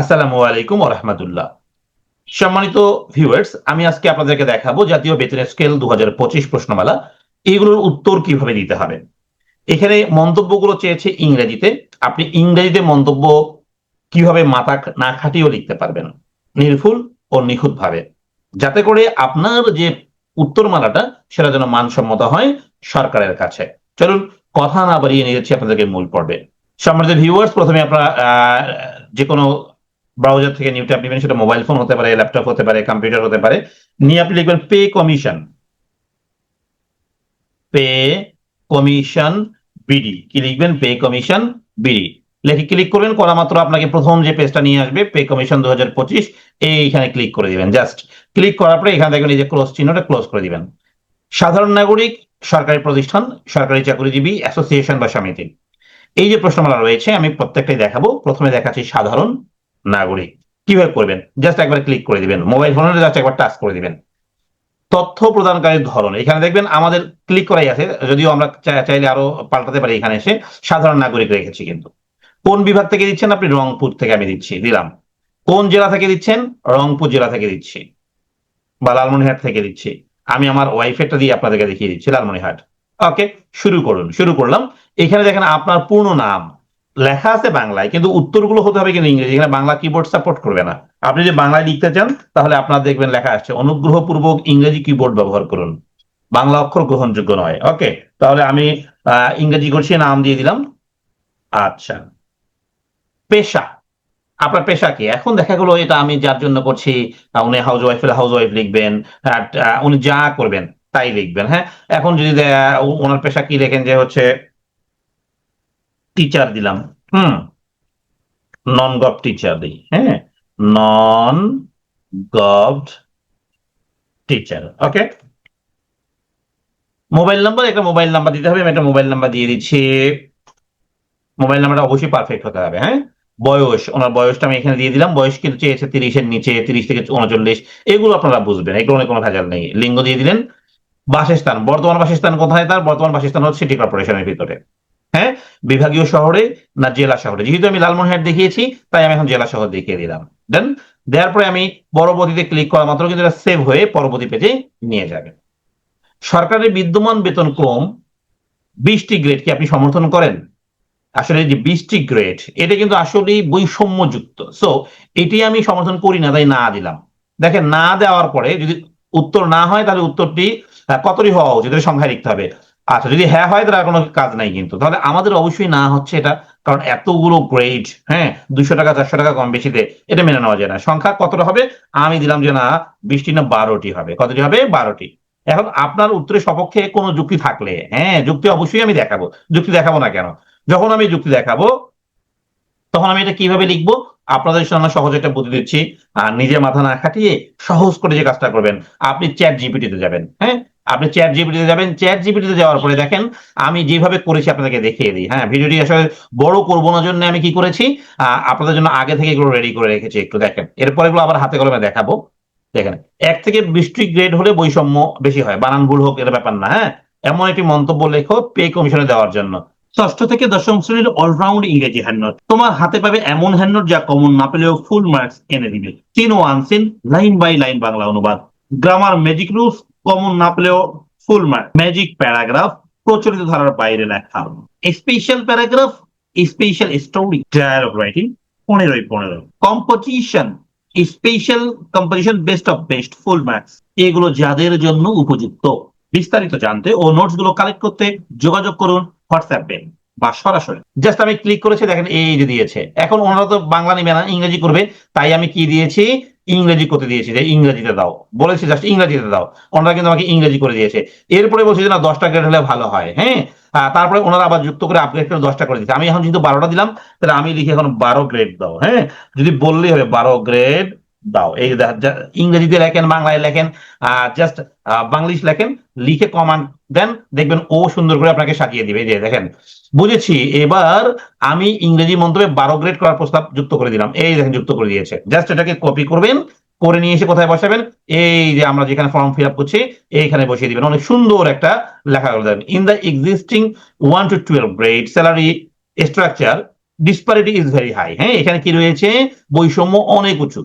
আসসালামু আলাইকুম রহমতুল্লাহ সম্মানিত ভিউয়ার্স আমি আজকে আপনাদেরকে দেখাবো জাতীয় বেতনের স্কেল দু প্রশ্নমালা। এগুলোর উত্তর কীভাবে দিতে হবে? এখানে মন্তব্যগুলো চেয়েছে ইংরেজিতে। আপনি ইংরেজিতে মন্তব্য কীভাবে মাথা না খাটিয়েও লিখতে পারবেন। নির্ভুল ও নিখুঁত ভাবে যাতে করে আপনার যে উত্তরমালাটা, সেটা যেন মানসম্মত হয় সরকারের কাছে। চলুন, কথা না বাড়িয়ে নিয়ে যাচ্ছি আপনাদেরকে মূল পর্বে। সম্মানিত ভিউয়ার্স প্রথমে আপনারা যে কোনো ব্রাউজার থেকে নিউ ট্যাব নেবেন সেটা মোবাইল ফোন হতে পারে ল্যাপটপ হতে পারে কম্পিউটার হতে পারে, নিয়ে আপনি লিখবেন pay commission pay commission BD কি লিখবেন? পে কমিশন বিডি লেখে ক্লিক করবেন, করা মাত্র আপনাকে প্রথম যে পেজটা নিয়ে আসবে পে কমিশন দু হাজার পঁচিশ, এইখানে ক্লিক করে দিবেন জাস্ট ক্লিক করার পরে এখানে দেখবেন এই যে ক্লোজ চিহ্নটা ক্লোজ করে দিবেন। সাধারণ নাগরিক, সরকারি প্রতিষ্ঠান, সরকারি চাকরিজীবী অ্যাসোসিয়েশন বা সমিতি। এই যে প্রশ্নমালা রয়েছে, আমি প্রত্যেকটাই দেখাবো। প্রথমে দেখাচ্ছি সাধারণ। নাগরিক। কীভাবে করবেন? জাস্ট একবার ক্লিক করে দিবেন। মোবাইল ফোনে জাস্ট একবার টাচ করে দিবেন। তথ্য প্রদানকারীর ধরন। এখানে দেখবেন আমাদের ক্লিক করাই আছে। যদিও আমরা চাইলে আরও পাল্টাতে পারি এখানে এসে। সাধারণ নাগরিক রেখেছি কিন্তু। কোন বিভাগ থেকে দিচ্ছেন? আপনি রংপুর থেকে আমি দিচ্ছি। দিলাম। কোন জেলা থেকে দিচ্ছেন? রংপুর জেলা থেকে দিচ্ছি। বা লালমনিরহাট থেকে দিচ্ছি। আমি আমার ওয়াইফেরটা দিয়ে আপনাদেরকে দেখিয়ে দিচ্ছি, লালমনিরহাট। ওকে শুরু করুন। শুরু করলাম। এখানে দেখেন আপনার পূর্ণ নাম। লেখা আছে বাংলায়, কিন্তু উত্তরগুলো হতে হবে কিন্তু ইংরেজি, এখানে বাংলা কিবোর্ড সাপোর্ট করবে না। আপনি যদি বাংলায় লিখতে চান, তাহলে আপনার দেখবেন লেখা আসছে অনুগ্রহপূর্বক ইংরেজি কিবোর্ড ব্যবহার করুন। বাংলা অক্ষর গ্রহণযোগ্য নয়। ওকে তাহলে আমি ইংরেজি করছি, নাম দিয়ে দিলাম। আচ্ছা। পেশা। আপনার পেশা কি? এখন দেখা গেলো এটা আমি যার জন্য করছি উনি হাউস ওয়াইফ হাউস ওয়াইফ লিখবেন উনি যা করবেন, তাই লিখবেন হ্যাঁ? এখন যদি ওনার পেশা কি লেখেন যে হচ্ছে টিচার দিলাম, হুম? নন গভ টিচার দিই হ্যাঁ? Non gov teacher okay mobile number একটা মোবাইল নাম্বার দিতে হবে, আমি একটা মোবাইল নাম্বার দিয়ে দিচ্ছি। মোবাইল নাম্বারটা অবশ্যই পারফেক্ট হতে হবে হ্যাঁ? বয়স, ওনার বয়সটা আমি এখানে দিয়ে দিলাম, বয়স কিন্তু চেয়েছে তিরিশের নিচে, তিরিশ থেকে উনচল্লিশ, এগুলো আপনারা বুঝবেন, এগুলো কোনো ভেজাল নেই। লিঙ্গ দিয়ে দিলেন, বাসস্থান, বর্তমান বাসস্থান কোথায় তার? বর্তমান বাসস্থান হচ্ছে সিটি কর্পোরেশনের ভিতরে। হ্যাঁ বিভাগীয় শহরে না জেলা শহরে? যেহেতু আমি লালমোহনহাট দেখিয়েছি, তাই আমি এখন জেলা শহর দেখিয়ে দিলাম। দেন দেওয়ার পরে আমি পরবর্তীতে ক্লিক করা মাত্র কিন্তু এটা সেভ হয়ে পরবর্তী পেজে নিয়ে যাবে। সরকারের বিদ্যমান বেতন ক্রম বিশটি গ্রেড কি আপনি সমর্থন করেন? আসলে যে বিশটি গ্রেড এটা কিন্তু আসলেই বৈষম্যযুক্ত। সো এটি আমি সমর্থন করি না, তাই না দিলাম। দেখেন, না দেওয়ার পরে যদি উত্তর না হয়, তাহলে উত্তরটি কতটি হওয়া উচিত? সংখ্যায় লিখতে হবে। আচ্ছা যদি হ্যাঁ হয় তাহলে কোনো কাজ নাই কিন্তু। তাহলে আমাদের অবশ্যই না হচ্ছে এটা, কারণ এতগুলো গ্রেড হ্যাঁ দুশো টাকা, চারশো টাকা কম বেশিতে এটা মেনে নেওয়া যায় না। সংখ্যা কতটা হবে? আমি দিলাম যে না বিশটি না বারোটি হবে। কতটি হবে? বারোটি। এখন আপনার উত্তরের সপক্ষে কোনো যুক্তি থাকলে হ্যাঁ যুক্তি অবশ্যই আমি দেখাবো। যুক্তি দেখাবো না কেন? যখন আমি যুক্তি দেখাবো, তখন আমি এটা কীভাবে লিখব? আপনাদের সামনে সহজ একটা বুদ্ধি দিচ্ছি। আর নিজে মাথা না খাটিয়ে সহজ করে যে কাজটা করবেন, আপনি চ্যাট জিপিটিতে যাবেন হ্যাঁ? আপনি চ্যাট জিপিটিতে যাবেন। চ্যাট জিপিটিতে যাওয়ার পরে দেখেন, আমি যেভাবে করেছি আপনাদেরকে দেখিয়ে দিই। হ্যাঁ ভিডিওটি আসলে বড় করব না জন্য আমি কি করেছি? আপনাদের জন্য আগে থেকে এগুলো রেডি করে রেখেছি একটু দেখেন। এরপরে এগুলো আবার হাতে কলমে দেখাবো। দেখেন, এক থেকে বৃষ্টি গ্রেড হলে বৈষম্য বেশি হয়। বানান ভুল হোক এর ব্যাপার না হ্যাঁ? এমন একটি মন্তব্য লেখো পে কমিশনে দেওয়ার জন্য। ষষ্ঠ থেকে দশম শ্রেণির অলরাউন্ড ইংরেজি হ্যান্ডনোট তোমার হাতে পাবে এমন হ্যান্ডনোট যা কমন না পেলেও ফুল মার্কস এনে দিবে। Seen O unseen line by line Bangla অনুবাদ। গ্রামার ম্যাজিক রুলস কমন না পেলেও ফুল মার্ক ম্যাজিক প্যারাগ্রাফ প্রচলিত ধারার বাইরে লেখা। Special paragraph special story dialogue writing পনেরোই পনেরো। Composition special composition best of best full marks এগুলো যাদের জন্য উপযুক্ত। বিস্তারিত জানতে ও নোটসগুলো কালেক্ট করতে যোগাযোগ করুন হোয়াটসঅ্যাপে বা সরাসরি। জাস্ট আমি ক্লিক করেছি, দেখেন এই যে দিয়েছে। এখন ওনারা তো বাংলা নিবে না, ইংরেজি করবে। তাই আমি কি দিয়েছি? ইংরেজি করতে দিয়েছি যে ইংরেজিতে দাও। বলেছি জাস্ট ইংরেজিতে দাও। ওনারা কিন্তু আমাকে ইংরেজি করে দিয়েছে। এরপরে বলছে যে, না, দশটা গ্রেড হলে ভালো হয়। হ্যাঁ? তারপরে ওনারা আবার যুক্ত করে আপগ্রেড করে দশটা করে দিচ্ছে আমি এখন যেহেতু বারোটা দিলাম, তাহলে আমি লিখে এখন বারো গ্রেড দাও। হ্যাঁ? যদি বললেই হবে বারো গ্রেড দাও। এই ইংরেজিতে লেখেন, বাংলায় লেখেন জাস্ট বাংলিশ লেখেন, লিখে কমান্ড দেন দেখবেন ও সুন্দর করে আপনাকে সাজিয়ে দিবে। যে দেখেন, বুঝেছি, এবার আমি ইংরেজি মন্তব্যে বারো গ্রেড করার প্রস্তাব যুক্ত করে দিলাম। এই দেখেন, যুক্ত করে দিয়েছে। জাস্ট এটাকে কপি করবেন, করে নিয়ে এসে কোথায় বসাবেন? এই যে আমরা যেখানে ফর্ম ফিল আপ করছি, এইখানে বসিয়ে দিবেন। অনেক সুন্দর একটা লেখা করে দেবেন। In the existing one two twelve grade salary structure disparity is very high হ্যাঁ এখানে কি রয়েছে? বৈষম্য অনেক উঁচু।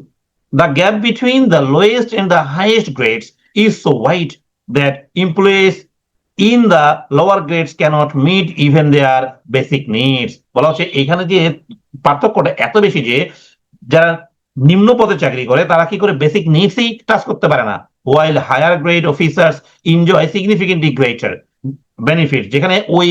The gap between the lowest and the highest grades is so wide that employees in the lower grades cannot meet even their basic needs বলা হচ্ছে, এখানে যে পার্থক্যটা এত বেশি যে যারা নিম্ন পদে চাকরি করে, তারা কি করে বেসিক নিডসই টাচ করতে পারে না। While higher grade officers enjoy significantly greater benefit যেখানে ওই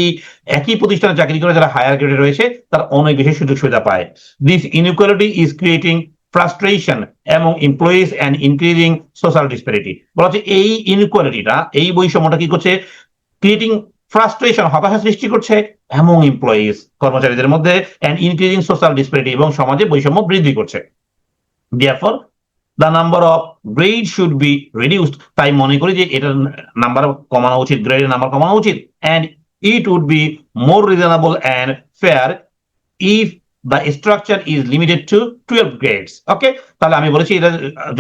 একই প্রতিষ্ঠানে চাকরি করে যারা হায়ার গ্রেডে রয়েছে, তারা অনেক বেশি সুযোগ সুবিধা পায়। This inequality is creating frustration এবং employees and increasing social disparity বলা হচ্ছে এই ইনইকুয়ালিটিটা এই বৈষম্যটা কি করছে? ক্রিয়েটিং ফ্রাস্ট্রেশন হতাশা সৃষ্টি করছে এবং এমপ্লয়িজ কর্মচারীদের মধ্যে অ্যান্ড ইনক্রিজিং সোশ্যাল ডিসপ্যারিটি এবং সমাজে বৈষম্য বৃদ্ধি করছে। therefore the number of grade should be reduced তাই মনে করি যে এটার নাম্বার কমানো উচিত গ্রেডের নাম্বার কমানো উচিত। And it would be more reasonable and fair if the structure is limited to 12 grades. Okay তাহলে আমি বলেছি এটা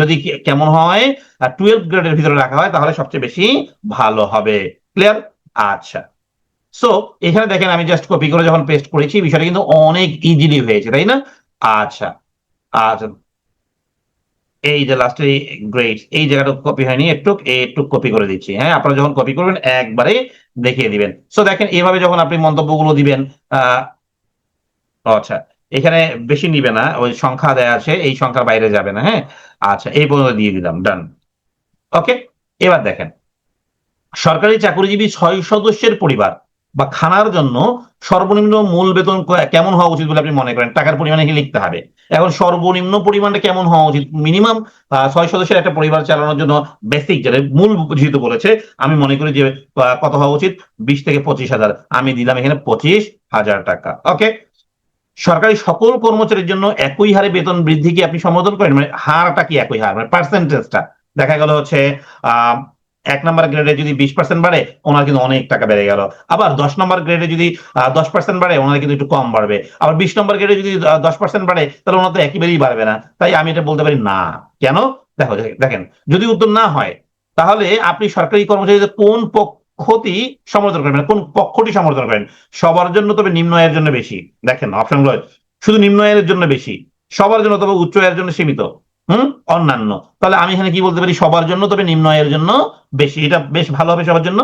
যদি কেমন হয়? টুয়েলভ গ্রেডের ভিতরে রাখা হয়, তাহলে সবচেয়ে বেশি ভালো হবে। ক্লিয়ার আচ্ছা। সো এখানে দেখেন, আমি জাস্ট কপি করে যখন পেস্ট করেছি, বিষয়টা কিন্তু অনেক ইজিলি হয়েছে, তাই না? আচ্ছা। আচ্ছা। এই যে লাস্টে গ্রেড এই জায়গাটা কপি হয়নি, একটু একটু কপি করে দিচ্ছি হ্যাঁ? আপনারা যখন কপি করবেন, একবারে দেখিয়ে দিবেন। সো দেখেন, এভাবে যখন আপনি মন্তব্যগুলো দিবেন, আহ আচ্ছা এখানে বেশি নিবে না, ওই সংখ্যা দেয়া আছে, এই সংখ্যার বাইরে যাবে না হ্যাঁ? আচ্ছা এই পর্যন্ত দিয়ে দিলাম ডান ওকে এবার দেখেন, সরকারি চাকরিজীবী ছয় সদস্যের পরিবার বা খানার জন্য সর্বনিম্ন মূল বেতন কেমন হওয়া উচিত বলে আপনি মনে করেন? টাকার পরিমাণে কি লিখতে হবে? এখন সর্বনিম্ন পরিমাণটা কেমন হওয়া উচিত? মিনিমাম ছয় সদস্যের একটা পরিবার চালানোর জন্য বেসিক যেটা মূল যেহেতু বলেছে, আমি মনে করি যে কত হওয়া উচিত? বিশ থেকে পঁচিশ হাজার। আমি দিলাম এখানে পঁচিশ হাজার টাকা ওকে সরকারি সকল কর্মচারীর জন্য একই হারে বেতন বৃদ্ধি কি আপনি সম্বোধন করেন? মানে হারটা কি একই হার? মানে পার্সেন্টেজটা দেখা গেল হচ্ছে, আহ, এক নম্বর গ্রেডে যদি বিশ পার্সেন্ট বাড়ে, ওনার কিন্তু অনেক টাকা বেড়ে গেল। আবার দশ নম্বর গ্রেডে যদি দশ পার্সেন্ট বাড়ে, ওনার কিন্তু একটু কম বাড়বে। আবার বিশ নম্বর গ্রেডে যদি দশ পার্সেন্ট বাড়ে, তাহলে ওনার তো একেবারেই বাড়বে না। তাই আমি এটা বলতে পারি না। কেন? দেখো, দেখেন যদি উত্তর না হয়, তাহলে আপনি সরকারি কর্মচারীদের কোন পক্ষটি সমর্থন করেন মানে কোন পক্ষটি সমর্থন করেন? সবার জন্য তবে নিম্ন আয়ের জন্য বেশি। দেখেন অপশনগুলো শুধু নিম্ন আয়ের জন্য বেশি, সবার জন্য তবে উচ্চ আয়ের জন্য সীমিত, হুম? অন্যান্য। তাহলে আমি এখানে কি বলতে পারি? সবার জন্য তবে নিম্ন আয়ের জন্য বেশি, এটা বেশ ভালো হবে সবার জন্য।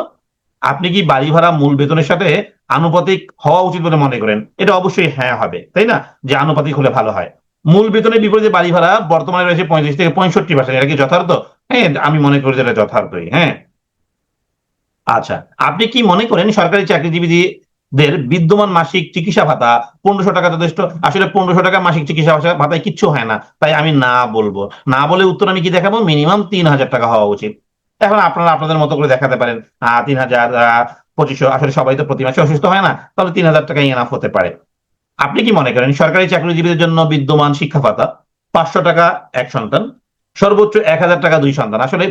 আপনি কি বাড়ি ভাড়া মূল বেতনের সাথে আনুপাতিক হওয়া উচিত বলে মনে করেন? এটা অবশ্যই হ্যাঁ হবে, তাই না? যে আনুপাতিক হলে ভালো হয়। মূল বেতনের বিপরীতে বাড়ি ভাড়া বর্তমানে রয়েছে পঁয়ত্রিশ থেকে পঁয়ষট্টি পার্সেন্ট, এটা কি যথার্থ? হ্যাঁ আমি মনে করি যে এটা যথার্থই হ্যাঁ। আচ্ছা আপনি কি মনে করেন সরকারি চাকরিজীবীদের বিদ্যমান মাসিক চিকিৎসা ভাতা পনেরোশো টাকা যথেষ্ট? আসলে পনেরোশো টাকা মাসিক চিকিৎসা ভাতায় কিচ্ছু হয় না। তাই আমি না বলব। না বলে উত্তর আমি কি দেখাবো? মিনিমাম তিন হাজার টাকা হওয়া উচিত। এখন আপনারা আপনাদের মতো করে দেখাতে পারেন। তিন হাজার পঁচিশশো, আসলে সবাই তো প্রতি মাসে অসুস্থ হয় না। তাহলে তিন হাজার টাকা এনাফ হতে পারে। আপনি কি মনে করেন সরকারি চাকরিজীবীদের জন্য বিদ্যমান শিক্ষা ভাতা? পাঁচশো টাকা এক সন্তান সর্বোচ্চ এক হাজার টাকা দুই সন্তান। আসলে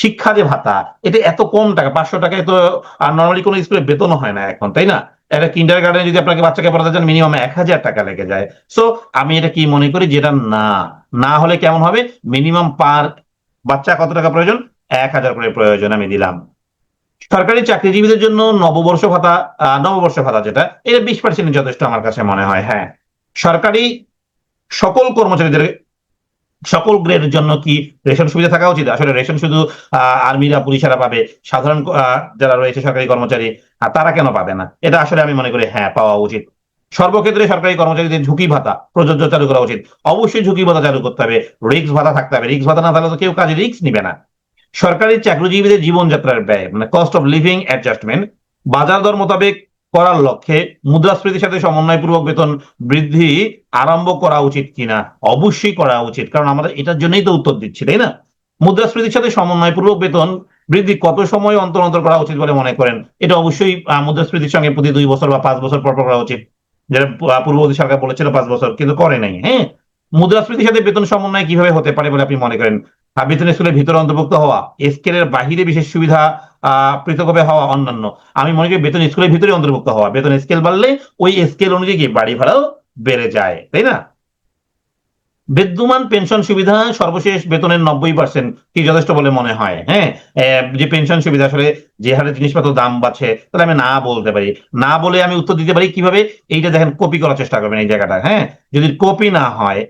শিক্ষা যে ভাতা, এটা এত কম টাকা, পাঁচশো টাকায় তো আর নর্মালি কোনো স্কুলে বেতন হয় না এখন, তাই না? একটা কিন্ডার গার্ডেনে যদি আপনাকে বাচ্চাকে পড়াতে চান মিনিমাম এক হাজার টাকা লেগে যায়। সো আমি এটা কি মনে করি যেটা না না হলে কেমন হবে? মিনিমাম পার বাচ্চা কত টাকা প্রয়োজন? এক হাজার করে প্রয়োজন আমি দিলাম। সরকারি চাকরিজীবীদের জন্য নববর্ষ ভাতা নববর্ষ ভাতা যেটা, এটা বিশ পার্সেন্ট যথেষ্ট আমার কাছে মনে হয় হ্যাঁ। সরকারি সকল কর্মচারীদের সকল গ্রেডের জন্য কি রেশন সুবিধা থাকা উচিত? আসলে রেশন শুধু আর্মিরা পুলিশেরা পাবে। সাধারণ যারা রয়েছে সরকারি কর্মচারী তারা কেন পাবে না? এটা আসলে আমি মনে করি হ্যাঁ পাওয়া উচিত। সর্বক্ষেত্রে সরকারি কর্মচারীদের ঝুঁকি ভাতা, প্রযোজ্য চালু করা উচিত। অবশ্যই ঝুঁকি ভাতা চালু করতে হবে। রিক্স ভাতা থাকতে হবে। রিক্স ভাতা না থাকলে তো কেউ কাজে রিক্স নিবে না। সরকারি চাকরিজীবীদের জীবনযাত্রার ব্যয় মানে কস্ট অফ লিভিং অ্যাডজাস্টমেন্ট বাজার দর মোতাবেক করার লক্ষ্যে মুদ্রাস্ফীতির সাথে সমন্বয়পূর্বক বেতন বৃদ্ধি আরম্ভ করা উচিত কিনা? অবশ্যই করা উচিত, কারণ আমরা এটার জন্যই তো উত্তর দিচ্ছি, তাই না? মুদ্রাস্ফীতির সাথে সমন্বয়পূর্বক বেতন বৃদ্ধি কত সময় অন্তর অন্তর করা উচিত বলে মনে করেন? এটা অবশ্যই মুদ্রাস্ফীতির সঙ্গে প্রতি দুই বছর বা পাঁচ বছর পর পর করা উচিত। যেটা পূর্ববর্তী সরকার বলেছিল পাঁচ বছর, কিন্তু করে নাই হ্যাঁ? মুদ্রাস্ফীতির সাথে বেতন সমন্বয় কীভাবে হতে পারে বলে আপনি মনে করেন? বেতন স্কুলের ভিতরে অন্তর্ভুক্ত হওয়া, স্কেলের বাহিরে বিশেষ সুবিধা পৃথকভাবে হওয়া অন্যান্য। আমি মনে করি বেতন স্কুলের ভিতরে অন্তর্ভুক্ত হওয়া। বেতন স্কেল বাড়লে ওই স্কেল অনুযায়ী বাড়ি ভাড়াও বেড়ে যায়, তাই না? বিদ্যমান পেনশন সুবিধা সর্বশেষ বেতনের নব্বই পার্সেন্ট কি যথেষ্ট বলে মনে হয় হ্যাঁ? যে পেনশন সুবিধা, আসলে যে হারে জিনিসপত্র দাম বাড়ছে, তাহলে আমি না বলতে পারি। না বলে আমি উত্তর দিতে পারি কীভাবে? এইটা দেখেন কপি করার চেষ্টা করবেন এই জায়গাটা হ্যাঁ? যদি কপি না হয়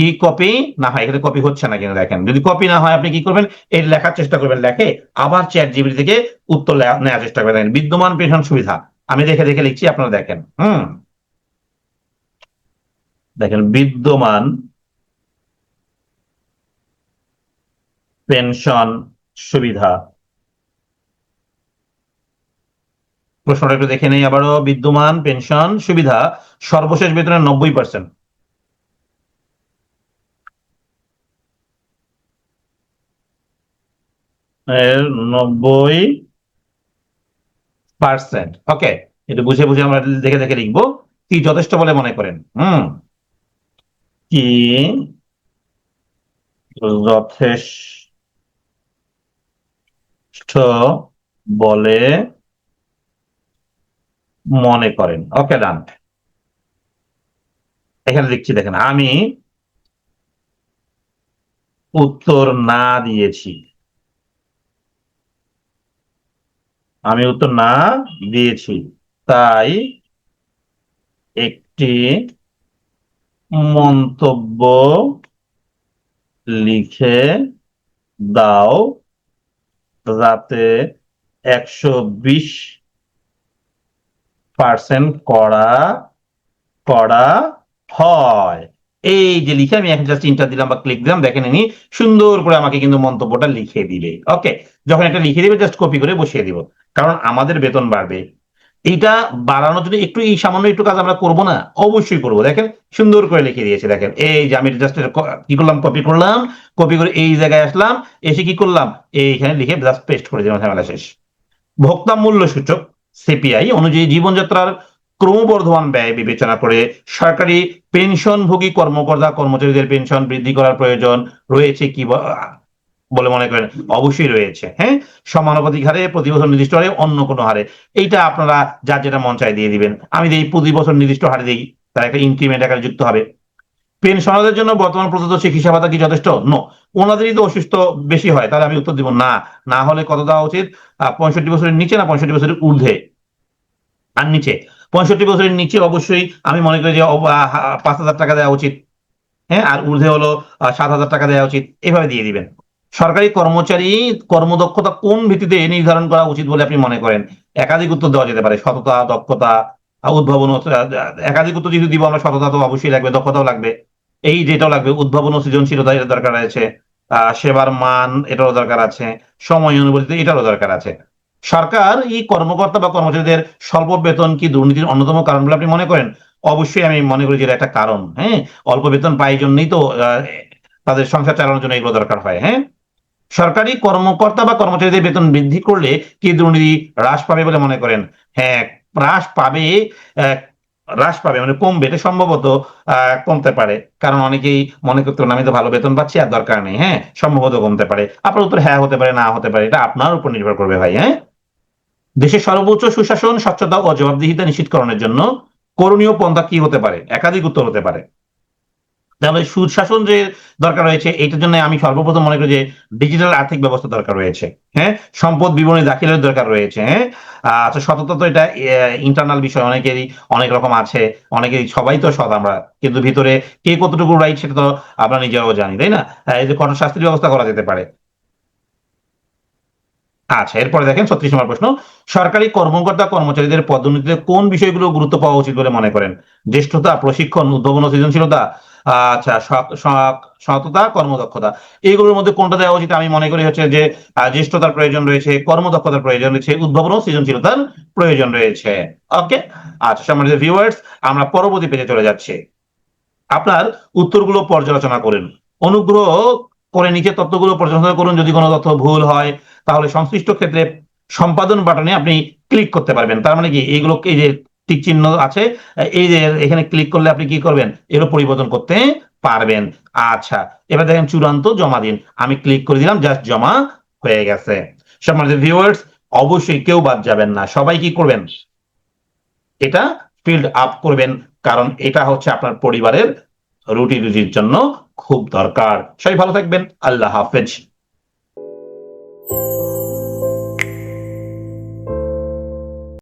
কি কপি না হয় এখানে কপি হচ্ছে না কিন্তু দেখেন। যদি কপি না হয়, আপনি কি করবেন? এই লেখার চেষ্টা করবেন। লেখে আবার চ্যাট জিবি থেকে উত্তর নেওয়ার চেষ্টা করবেন। বিদ্যমান পেনশন সুবিধা। আমি দেখে দেখে লিখছি, আপনারা দেখেন। হুম? দেখেন, বিদ্যমান পেনশন সুবিধা। প্রশ্নটা একটু দেখে নেই আবারও। বিদ্যমান পেনশন সুবিধা, সর্বশেষ বেতনের নব্বই পার্সেন্ট নব্বই পার্সেন্ট। ওকে, একটু বুঝে বুঝে আমরা দেখে দেখে লিখব। কি যথেষ্ট বলে মনে করেন? হুম। কি যথেষ্ট বলে মনে করেন? ওকে, ডান। এখানে লিখছি দেখেন, আমি উত্তর না দিয়েছি। আমি উত্তর না দিয়েছি। তাই একটি মন্তব্য লিখে দাও যাতে একশো বিশ পার্সেন্ট করা করা হয়। এই যে লিখে আমি এখন জাস্ট ইন্টার দিলাম বা ক্লিক দিলাম, দেখেন ইনি সুন্দর করে আমাকে কিন্তু মন্তব্যটা লিখে দিবে ওকে যখন এটা লিখে দিবে জাস্ট কপি করে বসিয়ে দিব। কারণ আমাদের বেতন বাড়বে। এইটা বাড়ানোর জন্য একটু এই সামান্য একটু কাজ আমরা করব না, অবশ্যই করব। দেখেন, সুন্দর করে লিখে দিয়েছে। দেখেন, এই যে আমি জাস্ট কি করলাম কপি করলাম কপি করে এই জায়গায় আসলাম, এসে কি করলাম? এইখানে লিখে জাস্ট পেস্ট করে দিলাম, ঝামেলা শেষ। ভোক্তা মূল্য সূচক সিপিআই অনুযায়ী জীবনযাত্রার ক্রমবর্ধমান ব্যয় বিবেচনা করে সরকারি পেনশনভোগী কর্মকর্তা, কর্মচারীদের পেনশন বৃদ্ধি করার প্রয়োজন রয়েছে কি বলে মনে করেন? অবশ্যই রয়েছে হ্যাঁ? সমানুপাতিক হারে প্রতি বছর নির্দিষ্ট হারে অন্য কোনো হারে। এইটা আপনারা যার যেটা মন চায় দিয়ে দিবেন। আমি দিই প্রতি বছর নির্দিষ্ট হারে দিই, তার একটা ইনক্রিমেন্ট আকারে যুক্ত হবে। পেনশনারদের জন্য বর্তমান প্রদত্ত চিকিৎসা ভাতা কি যথেষ্ট? নো ওনাদেরই তো অসুস্থ বেশি হয়, তাহলে আমি উত্তর দিব না। না হলে কত দেওয়া উচিত? পঁয়ষট্টি বছরের নিচে না পঁয়ষট্টি বছরের ঊর্ধ্বে? আর নিচে? পঁয়ষট্টি বছরের নিচে অবশ্যই আমি মনে করি যে পাঁচ হাজার টাকা দেওয়া উচিত। হ্যাঁ আর ঊর্ধ্বে হলো সাত হাজার টাকা দেওয়া উচিত। এভাবে দিয়ে দিবেন। সরকারি কর্মচারী, কর্মদক্ষতা কোন ভিত্তিতে নির্ধারণ করা উচিত বলে আপনি মনে করেন? একাধিক উত্তর দেওয়া যেতে পারে। সততা, দক্ষতা, উদ্ভাবন একাধিক উত্তর যদি দিব, আমরা সততা তো অবশ্যই লাগবে, দক্ষতাও লাগবে। এই যেটাও লাগবে, উদ্ভাবন ও সৃজনশীলতা এটা দরকার আছে। সেবার মান এটারও দরকার আছে। সময় অনুবর্তিত এটারও দরকার আছে। সরকার এই কর্মকর্তা বা কর্মচারীদের স্বল্প বেতন কি দুর্নীতির অন্যতম কারণ বলে আপনি মনে করেন? অবশ্যই আমি মনে করি যে এটা একটা কারণ হ্যাঁ? অল্প বেতন পাই জন্যই তো তাদের সংসার চালানোর জন্য এগুলো দরকার হয় হ্যাঁ? সরকারি কর্মকর্তা বা কর্মচারীদের বেতন বৃদ্ধি করলে কি দুর্নীতি হ্রাস পাবে বলে মনে করেন? হ্যাঁ হ্রাস পাবে হ্রাস পাবে মানে কমবে, এটা সম্ভবত কমতে পারে। কারণ অনেকেই মনে করতে আমি তো ভালো বেতন পাচ্ছি, আর দরকার নেই। হ্যাঁ সম্ভবত কমতে পারে। আপনার উত্তর হ্যাঁ হতে পারে, না হতে পারে, এটা আপনার উপর নির্ভর করবে ভাই হ্যাঁ? দেশের সর্বোচ্চ সুশাসন, স্বচ্ছতা ও জবাবদিহিতা নিশ্চিতকরণের জন্য করণীয় পন্থা কি হতে পারে? একাধিক উত্তর হতে পারে। তাহলে সুশাসন যে দরকার রয়েছে, এইটার জন্য আমি সর্বপ্রথম মনে করি যে ডিজিটাল আর্থিক ব্যবস্থা দরকার রয়েছে। হ্যাঁ? সম্পদ বিবরণী দাখিলের দরকার রয়েছে। হ্যাঁ? আচ্ছা সততা তো এটা ইন্টারনাল বিষয় অনেকেরই, অনেক রকম আছে, অনেকেরই, সবাই তো সৎ আমরা। কিন্তু ভিতরে কে কতটুকু রাইট সেটা তো আমরা নিজেরাও জানি, তাই না? এই যে কঠোর শাস্তির ব্যবস্থা করা যেতে পারে। আচ্ছা এরপরে দেখেন ছত্রিশ নম্বর প্রশ্ন। সরকারি কর্মকর্তা কর্মচারীদের পদোন্নতিতে কোন বিষয়গুলো গুরুত্ব পাওয়া উচিত বলে মনে করেন? জ্যেষ্ঠতা, প্রশিক্ষণ, উদ্ভাবন, সৃজনশীলতা আচ্ছা সততা, কর্মদক্ষতা। এইগুলোর মধ্যে কোনটা দেওয়া উচিত? আমি মনে করি হচ্ছে যে জ্যেষ্ঠতার প্রয়োজন রয়েছে, কর্মদক্ষতার প্রয়োজন রয়েছে, উদ্ভাবন সৃজনশীলতার প্রয়োজন রয়েছে। ওকে? আচ্ছা সম্মানিত ভিউয়ার্স আমরা পরবর্তী পেজে চলে যাচ্ছি। আপনার উত্তরগুলো পর্যালোচনা করেন। অনুগ্রহ করে নিচে তথ্যগুলো পর্যালোচনা করুন। যদি কোনো তথ্য ভুল হয় তাহলে সংশ্লিষ্ট ক্ষেত্রে সম্পাদন বাটনে আপনি ক্লিক করতে পারবেন। তার মানে কি? এইগুলো এই যে টিক চিহ্ন আছে, এই যে এখানে ক্লিক করলে আপনি কি করবেন? এরও পরিবর্তন করতে পারবেন। আচ্ছা এবার দেখেন চূড়ান্ত জমা দিন। আমি ক্লিক করে দিলাম জাস্ট জমা হয়ে গেছে। সম্মানিত ভিউয়ার্স অবশ্যই কেউ বাদ যাবেন না। সবাই কি করবেন? এটা ফিল্ড আপ করবেন, কারণ এটা হচ্ছে আপনার পরিবারের রুটি রুজির জন্য খুব দরকার। সবাই ভালো থাকবেন। আল্লাহ হাফেজ। Thank you.